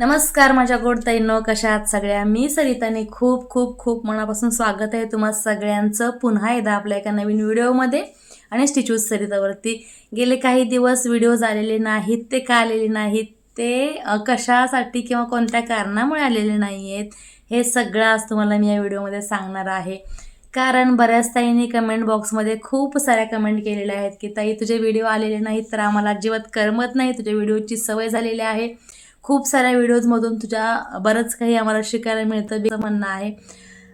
नमस्कार माझ्या गोडताईंनो कशा आहात सगळ्या? मी सरिताने खूप खूप खूप मनापासून स्वागत आहे तुम्हा सगळ्यांचं पुन्हा एकदा आपल्या एका नवीन व्हिडिओमध्ये. आणि स्टिचूज सरितावरती गेले काही दिवस व्हिडिओज आलेले नाहीत ते का आलेले नाहीत ते कशासाठी किंवा कोणत्या कारणामुळे आलेले नाही आहेत हे सगळं आज तुम्हाला मी या व्हिडिओमध्ये सांगणार आहे. कारण बऱ्याच ताईंनी कमेंट बॉक्समध्ये खूप साऱ्या कमेंट केलेल्या आहेत की ताई तुझे व्हिडिओ आलेले नाहीत तर आम्हाला अजिबात करमत नाही तुझ्या व्हिडिओची सवय झालेली आहे. खूप साऱ्या व्हिडिओजमधून तुझ्या बरंच काही आम्हाला शिकायला मिळतं बी म्हणणं आहे.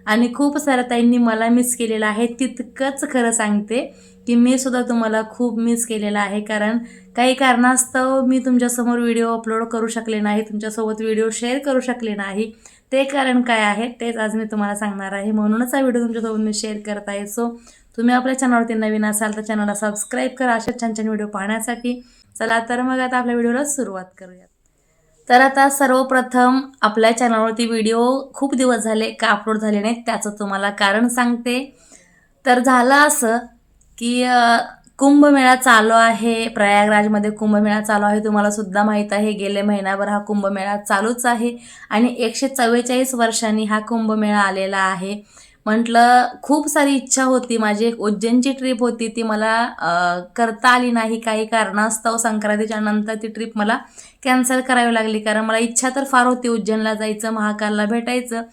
आणि खूप साऱ्या ताईंनी मला मिस केलेलं आहे. तितकंच खरं सांगते की मी सुद्धा तुम्हाला खूप मिस केलेलं आहे. कारण काही कारणास्तव मी तुमच्यासमोर व्हिडिओ अपलोड करू शकले नाही. तुमच्यासोबत व्हिडिओ शेअर करू शकले नाही. ते कारण काय आहे? तेच आज मी तुम्हाला सांगणार आहे. म्हणूनच हा व्हिडिओ तुमच्यासोबत मी शेअर करत आहे. सो तुम्ही आपल्या चॅनलवरती नवीन असाल तर चॅनलला सबस्क्राईब करा. अशा छान छान व्हिडिओ पाहण्यासाठी. चला तर मग आता आपल्या व्हिडिओला सुरुवात करूयात. तर आता सर्वप्रथम आपल्या चॅनलवरती व्हिडिओ खूप दिवस झाले का अपलोड झाले नाहीत त्याचं तुम्हाला कारण सांगते. तर झालं असं की कुंभमेळा चालू आहे. प्रयागराजमध्ये कुंभमेळा चालू आहे. तुम्हाला सुद्धा माहीत आहे गेले महिनाभर हा कुंभमेळा चालूच आहे. आणि एकशे चव्वेचाळीस वर्षांनी हा कुंभमेळा आलेला आहे. म्हटलं खूप सारी इच्छा होती माझी. एक उज्जैनची ट्रिप होती ती मला करता आली नाही. काही कारणास्तव संक्रांतीच्या नंतर ती ट्रिप मला कॅन्सल करावी लागली. कारण मला इच्छा तर फार होती उज्जैनला जायचं महाकालला भेटायचं.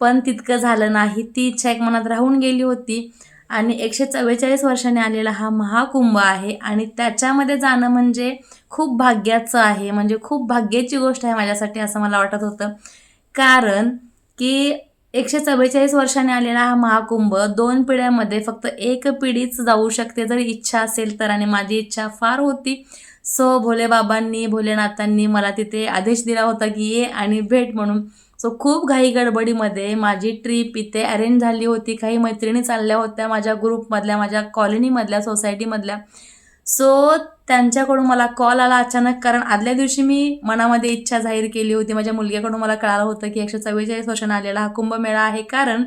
पण तितकं झालं नाही. ती इच्छा एक मनात राहून गेली होती. आणि एकशे चव्वेचाळीस वर्षाने आलेला हा महाकुंभ आहे. आणि त्याच्यामध्ये जाणं म्हणजे खूप भाग्याचं आहे. म्हणजे खूप भाग्याची गोष्ट आहे माझ्यासाठी असं मला वाटत होतं. कारण की एकशे चव्वेचाळीस वर्षांनी आलेला हा महाकुंभ दोन पिढ्यामध्ये फक्त एक पिढीच जाऊ शकते. जर इच्छा असेल तर. आणि माझी इच्छा फार होती. सो भोलेबाबांनी भोलेनाथांनी मला तिथे आदेश दिला होता की ये आणि भेट म्हणून. सो खूप घाई गडबडीमध्ये माझी ट्रिप इथे अरेंज झाली होती. काही मैत्रिणी चालल्या होत्या माझ्या ग्रुपमधल्या माझ्या कॉलनीमधल्या सोसायटीमधल्या सो त्यांच्याकडून मला कॉल आला अचानक कारण आदल्या दिवशी मी मनामध्ये इच्छा जाहीर केली होती. माझ्या मुलग्याकडून मला कळालं होतं की एकशे चव्वेचाळीस वर्षांना आलेला हा कुंभमेळा आहे कारण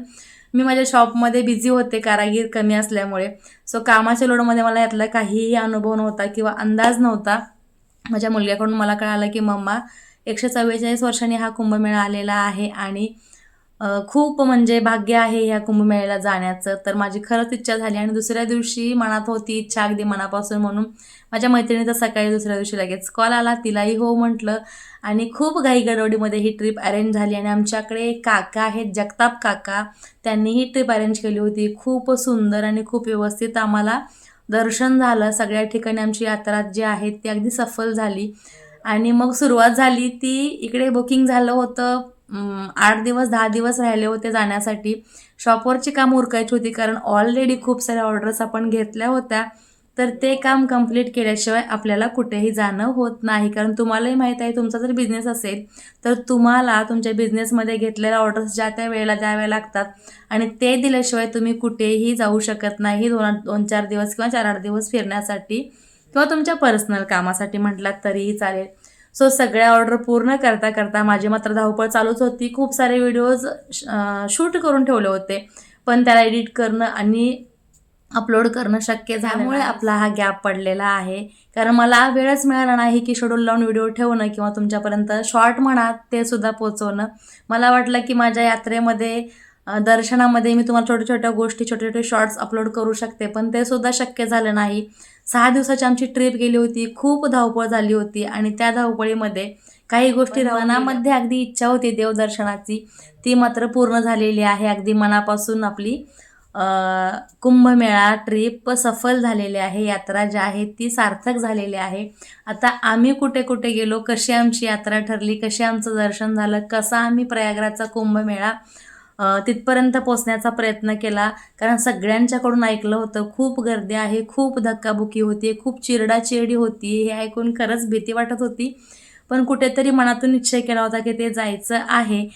मी माझ्या शॉपमध्ये बिझी होते कारागीर कमी असल्यामुळे. सो कामाच्या लोडमध्ये मला यातला काहीही अनुभव नव्हता किंवा अंदाज नव्हता. माझ्या मुलग्याकडून मला कळालं की मम्मा एकशे चव्वेचाळीस वर्षांनी हा कुंभमेळा आलेला आहे आणि खूप म्हणजे भाग्य आहे ह्या कुंभमेळ्याला जाण्याचं. तर माझी खरंच इच्छा झाली आणि दुसऱ्या दिवशी मनात होती इच्छा अगदी मनापासून म्हणून. माझ्या मैत्रिणीचा सकाळी दुसऱ्या दिवशी लगेच कॉल आला तिलाही हो म्हटलं. आणि खूप घाई गडबडीमध्ये ही ट्रिप अरेंज झाली आणि आमच्याकडे काका आहेत जगताप काका. त्यांनी ही ट्रिप अरेंज केली होती. खूप सुंदर आणि खूप व्यवस्थित आम्हाला दर्शन झालं. सगळ्या ठिकाणी आमची यात्रा जी आहे ती अगदी सफल झाली. आणि मग सुरुवात झाली ती इकडे बुकिंग झालं होतं. आठ दिवस दहा दिवस राहिले होते जाण्यासाठी. शॉपवरची काम उरकायची होती कारण ऑलरेडी खूप साऱ्या ऑर्डर्स आपण घेतल्या होत्या. तर ते काम कंप्लीट केल्याशिवाय आपल्याला कुठेही जाणं होत नाही. कारण तुम्हालाही माहीत आहे तुमचा जर बिझनेस असेल तर तुम्हाला तुमच्या बिझनेसमध्ये घेतलेल्या ऑर्डर्स ज्या त्या वेळेला द्याव्या लागतात. आणि ते दिल्याशिवाय तुम्ही कुठेही जाऊ शकत नाही दोन दोन चार दिवस किंवा चार आठ दिवस फिरण्यासाठी किंवा तुमच्या पर्सनल कामासाठी म्हटलात तरीही चालेल. सो सगळ्या ऑर्डर पूर्ण करता करता माझी मात्र धावपळ चालूच होती. खूप सारे व्हिडिओज शूट करून ठेवले होते. पण त्याला एडिट करणं आणि अपलोड करणं शक्य झाल्यामुळे आपला हा गॅप पडलेला आहे. कारण मला वेळच मिळाला नाही की शेड्यूल लावून व्हिडिओ ठेवणं किंवा तुमच्यापर्यंत शॉर्ट म्हणा ते सुद्धा पोचवणं मला वाटलं की माझ्या यात्रेमध्ये दर्शनामध्ये मी तुम्हाला छोट्या छोट्या गोष्टी छोटे छोटे शॉर्ट्स अपलोड करू शकते. पण ते सुद्धा शक्य झालं नाही. सहा दिवसाची आमची ट्रिप गेली होती खूप धावपळ झाली होती आणि त्या धावपळीमध्ये काही गोष्टी मनामध्ये अगदी इच्छा होती देवदर्शनाची. ती मात्र पूर्ण झालेली आहे. अगदी मनापासून आपली कुंभमेळा ट्रिप सफल झालेली आहे. यात्रा जी आहे ती सार्थक झालेली आहे. आता आम्ही कुठे कुठे गेलो कशी आमची यात्रा ठरली कशी आमचं दर्शन झालं कसा आम्ही प्रयागराजचा कुंभमेळा तिथपर्यंत पोचण्याचा प्रयत्न केला. कारण सगळ्यांच्याकडून ऐकलं होतं खूप गर्दी आहे खूप धक्काबुकी होती खूप चिरडाचिरडी होती हे ऐकून खरंच भीती वाटत होती. पण कुठेतरी मनातून निश्चय केला होता की ते जायचं आहे.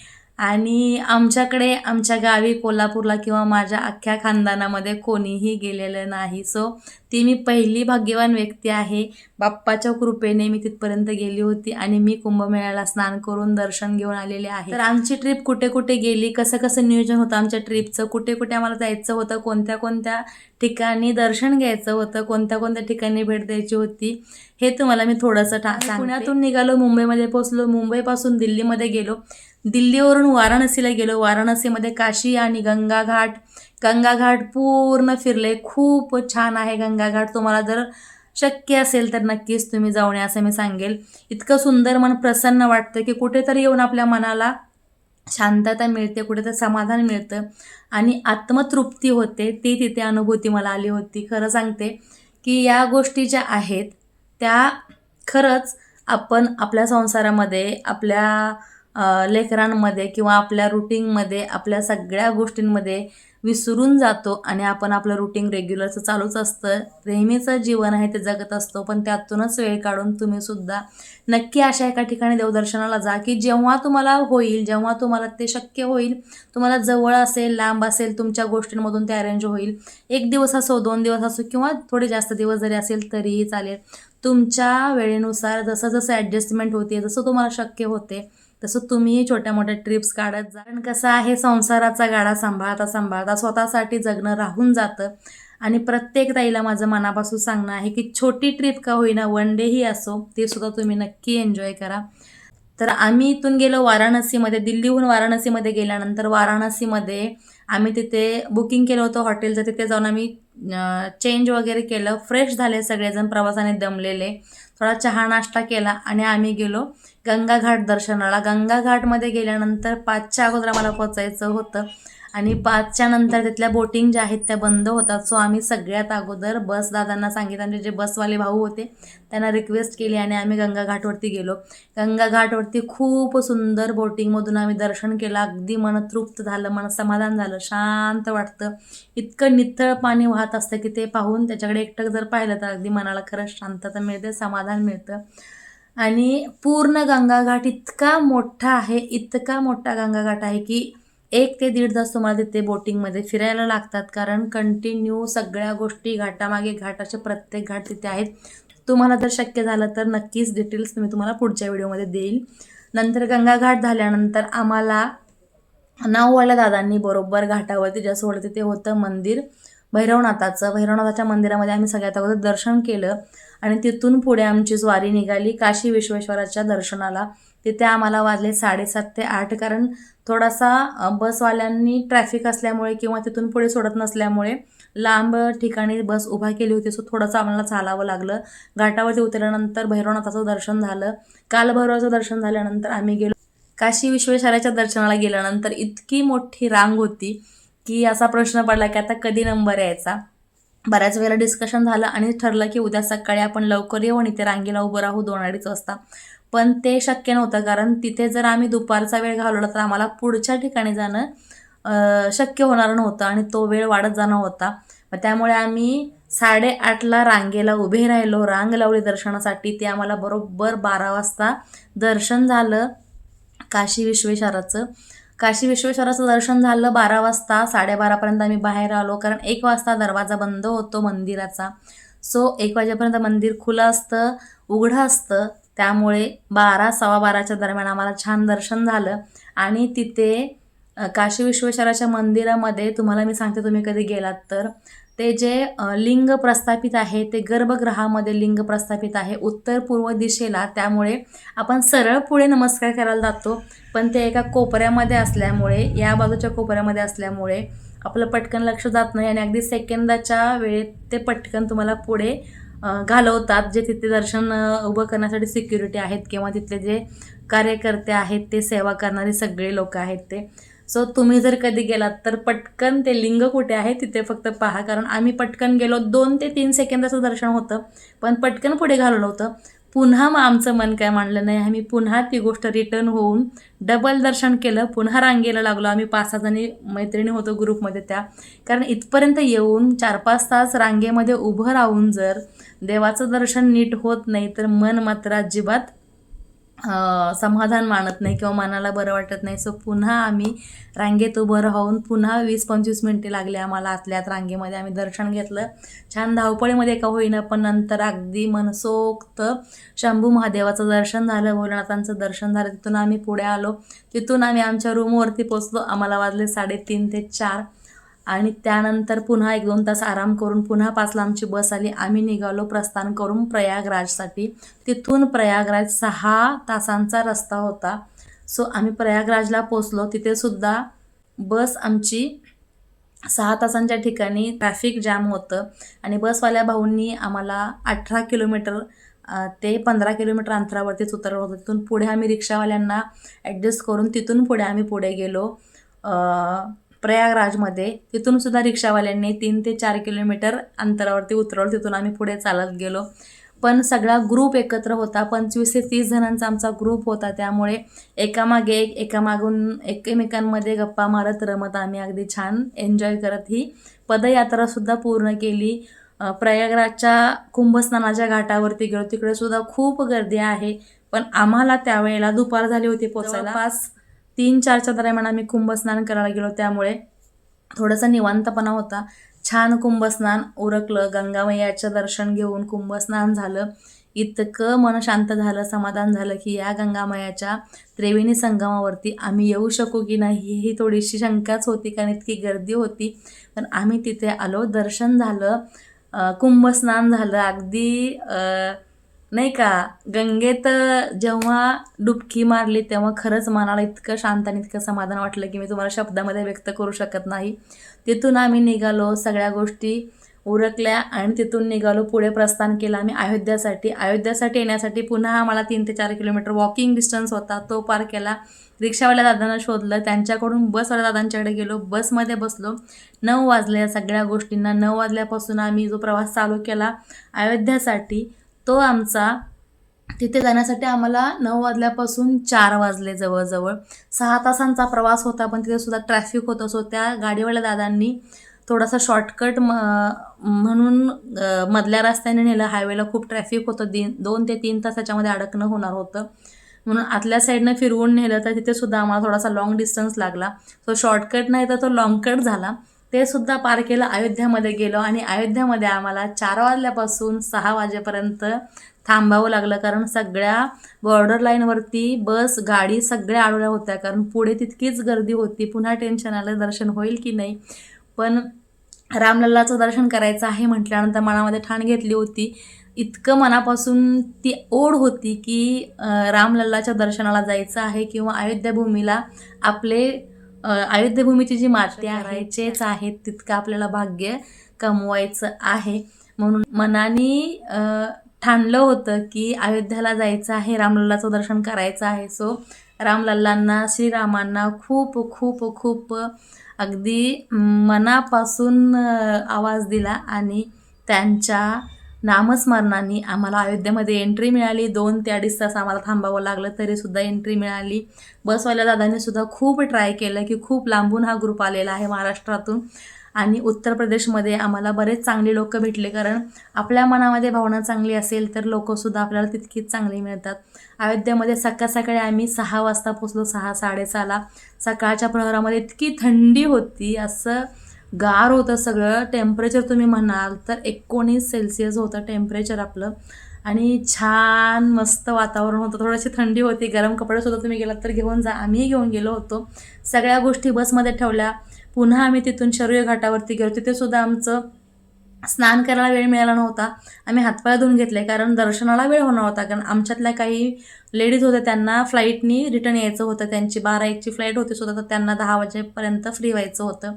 आणि आमच्याकडे आमच्या गावी कोल्हापूरला किंवा माझ्या अख्ख्या खानदानामध्ये कोणीही गेलेलं नाही. सो ती मी पहिली भाग्यवान व्यक्ती आहे. बाप्पाच्या कृपेने मी तिथपर्यंत गेली होती आणि मी कुंभमेळ्याला स्नान करून दर्शन घेऊन आलेले आहे. तर आमची ट्रिप कुठे कुठे गेली? कसं कसं नियोजन होतं आमच्या ट्रिपचं कुठे कुठे आम्हाला जायचं होतं? कोणत्या कोणत्या ठिकाणी दर्शन घ्यायचं होतं? कोणत्या कोणत्या ठिकाणी भेट द्यायची होती? हे तुम्हाला मी थोडंसं सांगते. पुण्यातून निघालो मुंबईमध्ये पोहोचलो. मुंबईपासून दिल्लीमध्ये गेलो. दिल्लीवरून वाराणसीला गेलो. वाराणसीमध्ये काशी आणि गंगाघाट. गंगाघाट पूर्ण फिरले. खूप छान आहे गंगाघाट. तुम्हाला जर शक्य असेल तर नक्कीच तुम्ही जाऊन या असं मी सांगेल. इतकं सुंदर मन प्रसन्न वाटतं की कुठेतरी येऊन आपल्या मनाला शांतता मिळते कुठेतरी समाधान मिळतं आणि आत्मतृप्ती होते. ती तिथे अनुभूती मला आली होती. खरं सांगते की या गोष्टी ज्या आहेत त्या खरंच आपण आपल्या संसारामध्ये आपल्या लेकरांमध्ये किंवा आपल्या रुटीनमध्ये आपल्या सगळ्या गोष्टींमध्ये विसरून जातो आणि आपण आपलं रुटीन रेग्युलरचं चालूच असतं. नेहमीचं जीवन आहे ते जगत असतो पण त्यातूनच वेळ काढून तुम्ही सुद्धा नक्की अशा एका ठिकाणी देवदर्शनाला जा की जेव्हा तुम्हाला होईल जेव्हा तुम्हाला ते शक्य होईल तुम्हाला जवळ असेल लांब असेल तुमच्या गोष्टींमधून ते अरेंज होईल. एक दिवस असो दोन दिवस असो किंवा थोडे जास्त दिवस जरी असेल तरीही चालेल. तुमच्या वेळेनुसार जसं जसं ॲडजस्टमेंट होते जसं तुम्हाला शक्य होते तसं तुम्हीही छोट्या मोठ्या ट्रिप्स काढत जा. कारण कसं आहे संसाराचा गाडा सांभाळता सांभाळता स्वतःसाठी जगणं राहून जातं. आणि प्रत्येक ताईला माझं मनापासून सांगणं आहे की छोटी ट्रिप का होईना वन डेही असो ते सुद्धा तुम्ही नक्की एन्जॉय करा. तर आम्ही इथून गेलो वाराणसीमध्ये दिल्लीहून वाराणसीमध्ये गेल्यानंतर वाराणसीमध्ये आम्ही तिथे बुकिंग केलं होतं हॉटेलचं तिथे जाऊन आम्ही चेंज वगैरे केलं. फ्रेश झाले सगळेजण प्रवासाने दमलेले. थोडा चहा नाश्ता केला आणि आम्ही गेलो गंगाघाट दर्शनाला. गंगाघाटमध्ये गेल्यानंतर पाचच्या अगोदर आम्हाला पोचायचं होतं. आणि पाचच्या नंतर तिथल्या बोटिंग ज्या आहेत त्या बंद होतात. सो आम्ही सगळ्यात अगोदर बस दादांना सांगितलं. आमचे जे बसवाले भाऊ होते त्यांना रिक्वेस्ट केली आणि आम्ही गंगाघाटवरती गेलो. गंगाघाटवरती खूप सुंदर बोटिंगमधून आम्ही दर्शन केलं. अगदी मन तृप्त झालं मन समाधान झालं शांत वाटतं. इतकं नितळ पाणी वाहत असतं की ते पाहून त्याच्याकडे एकटक जर पाहिलं तर अगदी मनाला खरंच शांतता मिळते समाधान मिळतं. आणि पूर्ण गंगाघाट इतका मोठा आहे इतका मोठा गंगाघाट आहे की एक ते दीड तास तुम्हाला तिथे बोटिंगमध्ये फिरायला लागतात कारण कंटिन्यू सगळ्या गोष्टी घाटामागे घाट असे प्रत्येक घाट तिथे आहेत. तुम्हाला जर शक्य झालं तर नक्कीच डिटेल्स मी तुम्हाला पुढच्या व्हिडिओमध्ये देईल. नंतर गंगा घाट झाल्यानंतर आम्हाला नाववाल्या दादांनी बरोबर घाटावरती ज्या सोडलं तिथे होतं मंदिर भैरवनाथाचं. भैरवनाथाच्या मंदिरामध्ये आम्ही सगळ्यात अगोदर दर्शन केलं आणि तिथून पुढे आमची स्वारी निघाली काशी विश्वेश्वराच्या दर्शनाला. तिथे आम्हाला वाजले साडेसात ते आठ. कारण थोडासा बसवाल्यांनी ट्रॅफिक असल्यामुळे किंवा तिथून पुढे सोडत नसल्यामुळे लांब ठिकाणी बस उभा केली होती. सो थोडंसं आम्हाला चालावं लागलं. घाटावरती उतरल्यानंतर भैरवनाथाचं दर्शन झालं. कालभैरवाचं दर्शन झाल्यानंतर आम्ही गेलो. काशी विश्वेश्वराच्या दर्शनाला गेल्यानंतर इतकी मोठी रांग होती की असा प्रश्न पडला की आता कधी नंबर यायचा? बऱ्याच वेळेला डिस्कशन झालं आणि ठरलं की उद्या सकाळी आपण लवकर येऊ आणि ते रांगेला उभं राहू दोन अडीच वाजता. पण ते शक्य नव्हतं कारण तिथे जर आम्ही दुपारचा वेळ घालवला तर आम्हाला पुढच्या ठिकाणी जाणं शक्य होणार नव्हतं आणि तो वेळ वाढत जाणं होता. मग त्यामुळे आम्ही साडेआठला रांगेला उभे राहिलो. रांग लावली दर्शनासाठी. ते आम्हाला बरोबर बारा वाजता दर्शन झालं काशी विश्वेश्वराचं. काशी विश्वेश्वराचं दर्शन झालं बारा वाजता. साडेबारापर्यंत आम्ही बाहेर आलो कारण एक वाजता दरवाजा बंद होतो मंदिराचा. सो एक वाजेपर्यंत मंदिर खुलं असतं उघडं असतं. त्यामुळे बारा सव्वा बाराच्या दरम्यान आम्हाला छान दर्शन झालं. आणि तिथे काशी विश्वेश्वराच्या मंदिरामध्ये तुम्हाला मी सांगते तुम्ही कधी गेलात तर ते जे लिंग प्रस्थापित आहे ते गर्भगृहामध्ये लिंग प्रस्थापित आहे उत्तर पूर्व दिशेला त्यामुळे आपण सरळ पुढे नमस्कार करायला जातो. पण ते एका कोपऱ्यामध्ये असल्यामुळे या बाजूच्या कोपऱ्यामध्ये असल्यामुळे आपलं पटकन लक्ष जात नाही आणि अगदी सेकंदाच्या वेळेत ते पटकन तुम्हाला पुढे घालवतात जे तिथे दर्शन उभं करण्यासाठी सिक्युरिटी आहेत किंवा तिथले जे कार्यकर्ते आहेत ते सेवा करणारे सगळे लोक आहेत ते. सो तुम्ही जर कधी गेलात तर पटकन ते लिंग कुठे आहे तिथे फक्त पहा. कारण आम्ही पटकन गेलो दोन ते तीन सेकंदाचं दर्शन होतं पण पटकन पुढे घालवलं होतं. पुन्हा मग आमचं मन काय मांडलं नाही आम्ही पुन्हा ती गोष्ट रिटर्न होऊन डबल दर्शन केलं पुन्हा रांगेला लागलो. आम्ही पाच सहा जणी मैत्रिणी होतो ग्रुपमध्ये त्या. कारण इथपर्यंत येऊन चार पाच तास रांगेमध्ये उभं राहून जर देवाचं दर्शन नीट होत नाही तर मन मात्र अजिबात समाधान मानत नाही किंवा मनाला बरं वाटत नाही. सो पुन्हा आम्ही रांगेत उभं राहून पुन्हा वीस पंचवीस मिनटे लागले आम्हाला आतल्यात रांगेमध्ये. आम्ही दर्शन घेतलं. छान धावपळीमध्ये का होईना पण नंतर अगदी मनसोक्त शंभू महादेवाचं दर्शन झालं. भोलेनाथांचं दर्शन झालं. तिथून आम्ही पुढे आलो. तिथून आम्ही आमच्या रूमवरती पोचलो. आम्हाला वाजले साडेतीन ते चार. आणि त्यानंतर पुन्हा एक दोन तास आराम करून पुन्हा पाचला आमची बस आली. आम्ही निघालो प्रस्थान करून प्रयागराजसाठी. तिथून प्रयागराज सहा तासांचा रस्ता होता. सो आम्ही प्रयागराजला पोचलो तिथेसुद्धा बस आमची सहा तासांच्या ठिकाणी ट्रॅफिक जॅम होतं. आणि बसवाल्या भाऊंनी आम्हाला अठरा किलोमीटर ते पंधरा किलोमीटर अंतरावरतीच उतरवलं होतं. तिथून पुढे आम्ही रिक्षावाल्यांना ॲडजस्ट करून तिथून पुढे आम्ही पुढे गेलो. प्रयागराजमध्ये तिथून सुद्धा रिक्षावाल्यांनी तीन ते चार किलोमीटर अंतरावरती उतरवलं. तिथून आम्ही पुढे चालत गेलो. पण सगळा ग्रुप एकत्र होता. पंचवीस ते तीस जणांचा आमचा ग्रुप होता. त्यामुळे एकामागे एक एकामागून एकमेकांमध्ये गप्पा मारत रमत आम्ही अगदी छान एन्जॉय करत. ही पदयात्रासुद्धा पूर्ण केली. प्रयागराजच्या कुंभस्नानाच्या घाटावरती गेलो. तिकडे सुद्धा खूप गर्दी आहे. पण आम्हाला त्यावेळेला दुपार झाली होती पोचायला. पाच तीन चारच्या दरम्यान आम्ही कुंभस्नान करायला गेलो. त्यामुळे थोडासा निवांतपणा होता. छान कुंभस्नान उरकलं. गंगामय्याचं दर्शन घेऊन कुंभस्नान झालं. इतकं मन शांत झालं समाधान झालं की या गंगामयाच्या त्रिवेणी संगमावरती आम्ही येऊ शकू की नाही ही थोडीशी शंकाच होती कारण इतकी गर्दी होती. पण आम्ही तिथे आलो. दर्शन झालं. कुंभस्नान झालं. अगदी नाही का? गंगेत जेव्हा डुबकी मारली तेव्हा खरंच मनाला इतकं शांत आणि इतकं समाधान वाटलं की मी तुम्हाला शब्दामध्ये व्यक्त करू शकत नाही. तिथून आम्ही निघालो सगळ्या गोष्टी उरकल्या आणि तिथून निघालो पुढे प्रस्थान केलं आम्ही अयोध्यासाठी. अयोध्यासाठी येण्यासाठी पुन्हा आम्हाला तीन ते चार किलोमीटर वॉकिंग डिस्टन्स होता. तो पार केला. रिक्षावाल्या दादांना शोधलं. त्यांच्याकडून बसवाल्या दादांच्याकडे गेलो. बसमध्ये बसलो. नऊ वाजल्या सगळ्या गोष्टींना. नऊ वाजल्यापासून आम्ही जो प्रवास चालू केला अयोध्यासाठी तो आमचा. तिथे जाण्यासाठी आम्हाला नऊ वाजल्यापासून चार वाजले जवळजवळ. सहा तासांचा प्रवास होता पण तिथे सुद्धा ट्रॅफिक होतं सो त्या गाडीवाल्या दादांनी थोडासा शॉर्टकट म म्हणून मधल्या रस्त्याने नेलं. हायवेला खूप ट्रॅफिक होतं दिन दोन ते तीन तास त्याच्यामध्ये अडकणं होणार होतं. म्हणून आतल्या साईडनं फिरवून नेलं तर तिथे सुद्धा आम्हाला थोडासा लाँग डिस्टन्स लागला. सो शॉर्टकट नाही तर तो लाँगकट कट झाला. ते सुद्धा पार केलं अयोध्यामध्ये गेलो आणि अयोध्यामध्ये आम्हाला चार वाजल्यापासून सहा वाजेपर्यंत थांबावं लागलं कारण सगळ्या बॉर्डर लाईनवरती बस गाडी सगळ्या अडवल्या होत्या कारण पुढे तितकीच गर्दी होती. पुन्हा टेन्शन आलं दर्शन होईल की नाही? पण रामलल्लाचं दर्शन करायचं आहे म्हटल्यानंतर मनामध्ये ठाण घेतली होती. इतकं मनापासून ती ओढ होती की रामलल्लाच्या दर्शनाला जायचं आहे किंवा अयोध्याभूमीला आपले अं, अयोध्या भूमीची जी माती आहेचेच आहेत तितकं आपल्याला भाग्य कमवायचं आहे. म्हणून मनाने ठाणलं होतं की अयोध्याला जायचं आहे रामलल्लाचं दर्शन करायचं आहे. सो रामलल्लांना श्रीरामांना खूप खूप खूप अगदी मनापासून आवाज दिला आणि त्यांच्या नामस्मरणाने आम्हाला अयोध्येमध्ये एंट्री मिळाली. दोन ते अडीच तास आम्हाला थांबावं लागलं तरीसुद्धा एंट्री मिळाली. बसवाल्या दादांनीसुद्धा खूप ट्राय केलं की खूप लांबून हा ग्रुप आलेला आहे महाराष्ट्रातून. आणि उत्तर प्रदेशमध्ये आम्हाला बरेच चांगले लोक भेटले कारण आपल्या मनामध्ये भावना चांगली असेल तर लोकंसुद्धा आपल्याला तितकीच चांगली मिळतात. अयोध्येमध्ये सकाळ सकाळी आम्ही सहा वाजता पोचलो सहा साडेसहाला सकाळच्या प्रहरामध्ये इतकी थंडी होती असं गार होतं सगळं. टेम्परेचर तुम्ही म्हणाल तर एकोणीस सेल्सिअस होतं टेम्परेचर आपलं. आणि छान मस्त वातावरण होतं. थोडीशी थंडी होती. गरम कपडेसुद्धा तुम्ही गेलात तर घेऊन जा. आम्हीही घेऊन गेलो होतो. सगळ्या गोष्टी बसमध्ये ठेवल्या. पुन्हा आम्ही तिथून शौर्य घाटावरती गेलो. तिथेसुद्धा आमचं स्नान करायला वेळ मिळाला नव्हता. आम्ही हातपाय धुवून घेतले कारण दर्शनाला वेळ होणार होता. कारण आमच्यातल्या काही लेडीज होत्या त्यांना फ्लाईटनी रिटर्न यायचं होतं. त्यांची बारा एकची फ्लाईट होती सुद्धा तर त्यांना दहा वाजेपर्यंत फ्री व्हायचं होतं.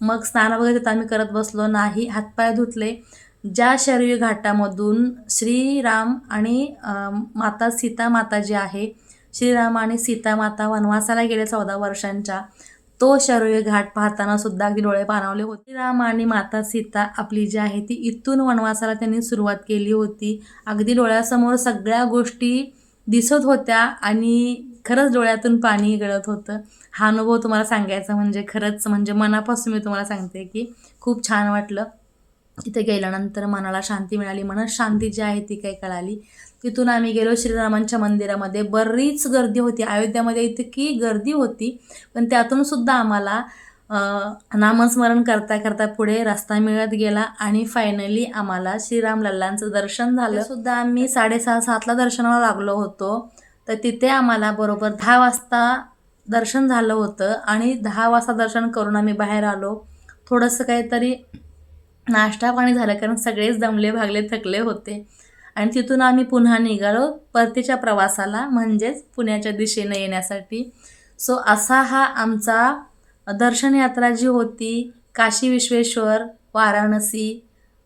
मग स्नान वगैरे तिथं आम्ही करत बसलो नाही. हातपाय धुतले. ज्या शरीर घाटामधून श्रीराम आणि माता सीता माता जी आहे श्रीराम आणि सीता माता वनवासाला गेले चौदा वर्षांच्या. तो शौर्य घाट पाहताना सुद्धा अगदी डोळे पाणावले होते. राम आणि माता सीता आपली जी आहे ती इथून वनवासाला त्यांनी सुरुवात केली होती. अगदी डोळ्यासमोर सगळ्या गोष्टी दिसत होत्या आणि खरंच डोळ्यातून पाणी गळत होतं. हा अनुभव तुम्हाला सांगायचा म्हणजे खरंच म्हणजे मनापासून मी तुम्हाला सांगते की खूप छान वाटलं. तिथे गेल्यानंतर मनाला शांती मिळाली. म्हणून शांती जी आहे ती काही कळाली. तिथून आम्ही गेलो श्रीरामांच्या मंदिरामध्ये. बरीच गर्दी होती. अयोध्यामध्ये इतकी गर्दी होती. पण त्यातून सुद्धा आम्हाला नामस्मरण करता करता पुढे रस्ता मिळत गेला आणि फायनली आम्हाला श्रीराम लल्लांचं दर्शन झालं. सुद्धा आम्ही साडेसहा सातला दर्शनाला लागलो होतो. तर तिथे आम्हाला बरोबर दहा वाजता दर्शन झालं होतं आणि दहा वाजता दर्शन करून आम्ही बाहेर आलो. थोडंसं काहीतरी नाश्ता पाणी झालं कारण सगळेच दमले भागले थकले होते. आणि तिथून आम्ही पुन्हा निघालो परतीच्या प्रवासाला म्हणजेच पुण्याच्या दिशेनं येण्यासाठी. सो असा हा आमचा दर्शनयात्रा जी होती काशी विश्वेश्वर वाराणसी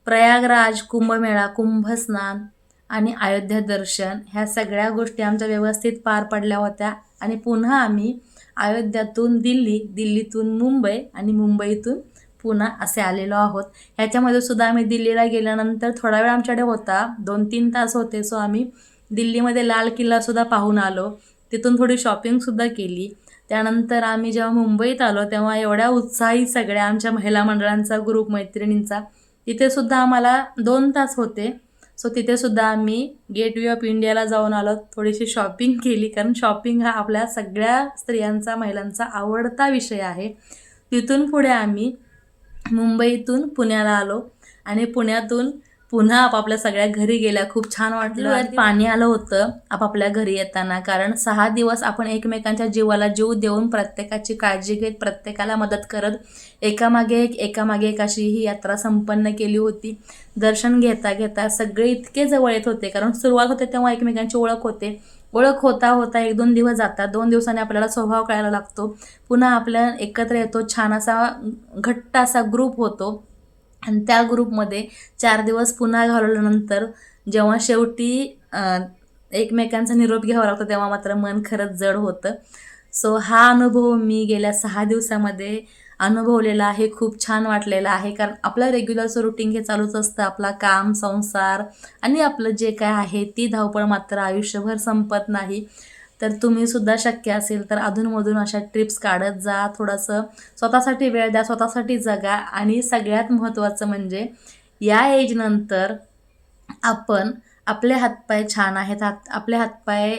प्रयागराज कुंभमेळा कुंभस्नान आणि अयोध्या दर्शन ह्या सगळ्या गोष्टी आमच्या व्यवस्थित पार पडल्या होत्या. आणि पुन्हा आम्ही अयोध्यातून दिल्ली दिल्लीतून मुंबई आणि मुंबईतून पुन्हा असे आलेलो आहोत. ह्याच्यामध्ये सुद्धा आम्ही दिल्लीला गेल्यानंतर थोडा वेळ आमच्याकडे होता. दोन तीन तास होते. सो आम्ही दिल्लीमध्ये लाल किल्लासुद्धा पाहून आलो. तिथून थोडी शॉपिंगसुद्धा केली. त्यानंतर आम्ही जेव्हा मुंबईत आलो तेव्हा एवढ्या उत्साही सगळ्या आमच्या महिला मंडळांचा ग्रुप मैत्रिणींचा तिथेसुद्धा आम्हाला दोन तास होते. सो तिथेसुद्धा आम्ही गेट वे ऑफ इंडियाला जाऊन आलो. थोडीशी शॉपिंग केली. कारण शॉपिंग हा आपल्या सगळ्या स्त्रियांचा महिलांचा आवडता विषय आहे. तिथून पुढे आम्ही मुंबईतून पुण्याला आलो आणि पुण्यातून पुन्हा आपापल्या सगळ्या घरी गेल्या. खूप छान वाटलं. पाणी आलं होतं आपापल्या घरी येताना. कारण सहा दिवस आपण एकमेकांच्या जीवाला जीव देऊन प्रत्येकाची काळजी घेत प्रत्येकाला मदत करत एकामागे एक एकामागे एक अशी ही यात्रा संपन्न केली होती. दर्शन घेता घेता सगळे इतके जवळ येत होते. कारण सुरुवात होते तेव्हा एकमेकांची ओळख होते. ओळख होता होता एक दोन दिवस जातात. दोन दिवसांनी आपल्याला स्वभाव कळायला लागतो. पुन्हा आपल्या एकत्र येतो. छान असा घट्ट असा ग्रुप होतो. आणि त्या ग्रुपमध्ये चार दिवस पुन्हा घालवल्यानंतर जेव्हा शेवटी एकमेकांचा निरोप घ्यावा लागतो तेव्हा मात्र मन खरंच जड होतं. सो हा अनुभव मी गेल्या सहा दिवसामध्ये अनुभवलेला आहे खूप छान वाटलेलं आहे. कारण आपलं रेग्युलरचं रुटीन हे चालूच असतं. आपला काम संसार आणि आपलं जे काय आहे ती धावपळ मात्र आयुष्यभर संपत नाही. तर तुम्ही सुद्धा शक्य असेल तर अधूनमधून अशा ट्रिप्स काढत जा. थोडंसं स्वतःसाठी वेळ द्या स्वतःसाठी जगा. आणि सगळ्यात महत्त्वाचं म्हणजे या एजनंतर आपण आपले हातपाय छान आहेत हात आपले हातपाय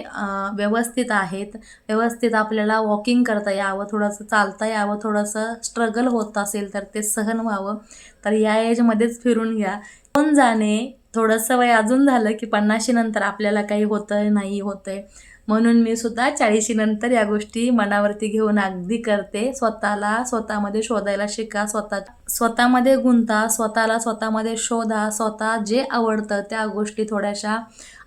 व्यवस्थित आहेत. व्यवस्थित आपल्याला वॉकिंग करता यावं थोडंसं चालता यावं थोडंसं स्ट्रगल होत असेल तर ते सहन व्हावं. तर या एजमध्येच फिरून घ्या. कोण जाणे थोडंसं वय अजून झालं की पन्नाशी नंतर आपल्याला काही होतंय नाही होतंय. म्हणून मी सुद्धा चाळीशी नंतर या गोष्टी मनावरती घेऊन अगदी करते. स्वतःला स्वतःमध्ये शोधायला शिका. स्वतः स्वतःमध्ये गुंता. स्वतःला स्वतःमध्ये शोधा. स्वतः जे आवडतं त्या गोष्टी थोड्याशा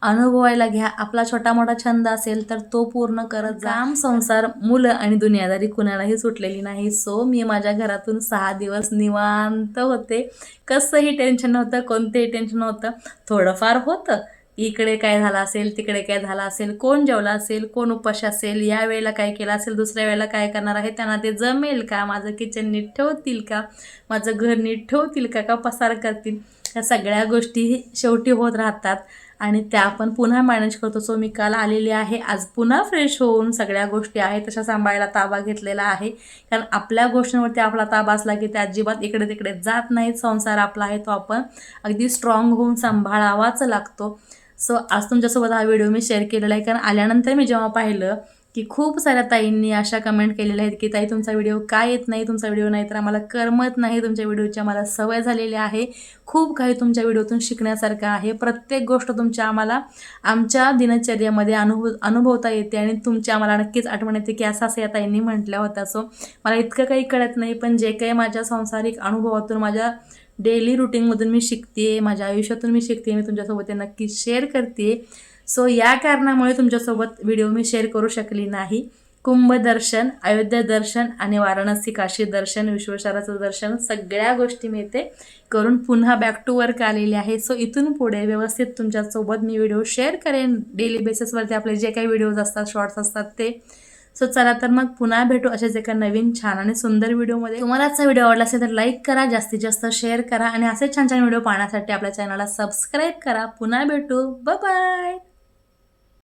अनुभवायला घ्या. आपला छोटा मोठा छंद असेल तर तो पूर्ण करत जा. काम संसार मुलं आणि दुनियादारी कुणालाही सुटलेली नाही. सो मी माझ्या घरातून सहा दिवस निवांत होते. कसंही टेन्शन नव्हतं कोणतेही टेन्शन नव्हतं. थोडंफार होतं. इकडे काय झालं असेल तिकडे काय झालं असेल कोण जेवला असेल कोण उपाशी असेल या वेळेला काय केलं असेल दुसऱ्या वेळेला काय करणार आहे त्यांना ते जमेल का? माझं किचन नीट ठेवतील का? माझं घर नीट ठेवतील का? का पसार करतील? या सगळ्या गोष्टी शेवटी होत राहतात आणि त्या आपण पुन्हा मॅनेज करतो. सो मी काल आलेली आहे. आज पुन्हा फ्रेश होऊन सगळ्या गोष्टी आहेत तशा सांभाळायला ताबा घेतलेला आहे. कारण आपल्या गोष्टींवरती आपला ताबा असला की त्या अजिबात इकडे तिकडे जात नाहीत. संसार आपला आहे तो आपण अगदी स्ट्रॉंग होऊन सांभाळावाच लागतो. सो आज तुमच्यासोबत हा व्हिडिओ मी शेअर केलेला आहे. कारण आल्यानंतर मी जेव्हा पाहिलं की खूप साऱ्या ताईंनी अशा कमेंट केलेल्या आहेत की ताई तुमचा व्हिडिओ काय येत नाही? तुमचा व्हिडिओ नाही तर आम्हाला करमत नाही. तुमच्या व्हिडिओची आम्हाला सवय झालेली आहे. खूप काही तुमच्या व्हिडिओतून शिकण्यासारखं आहे. प्रत्येक गोष्ट तुमच्या आम्हाला आमच्या दिनचर्यामध्ये अनुभव अनुभवता येते आणि तुमची आम्हाला नक्कीच आठवण येते की असं असं या ताईंनी म्हटल्या होत्या. सो मला इतकं काही कळत नाही पण जे काही माझ्या सांसारिक अनुभवातून माझ्या डेली रुटीनमधून मी शिकते माझ्या आयुष्यातून मी शिकते मी तुमच्यासोबत ते नक्की शेअर करते सो या कारणामुळे तुमच्यासोबत व्हिडिओ मी शेअर करू शकली नाही. कुंभ दर्शन अयोध्या दर्शन आणि वाराणसी काशी दर्शन विश्वेश्वराचं दर्शन सगळ्या गोष्टी मी इथे करून पुन्हा बॅक टू वर्क आलेली आहे. सो इथून पुढे व्यवस्थित तुमच्यासोबत मी व्हिडिओ शेअर करेन. डेली बेसिसवरती आपले जे काही व्हिडिओज असतात शॉर्ट्स असतात ते सो चला तर मग पुन्हा भेटू अशाच एका नवीन छान आणि सुंदर व्हिडिओमध्ये. तुम्हाला आजचा व्हिडिओ आवडला असेल तर लाईक करा जास्तीत जास्त शेअर करा आणि असे छान छान व्हिडिओ पाहण्यासाठी आपल्या चॅनलला सबस्क्राईब करा. पुन्हा भेटू. बाय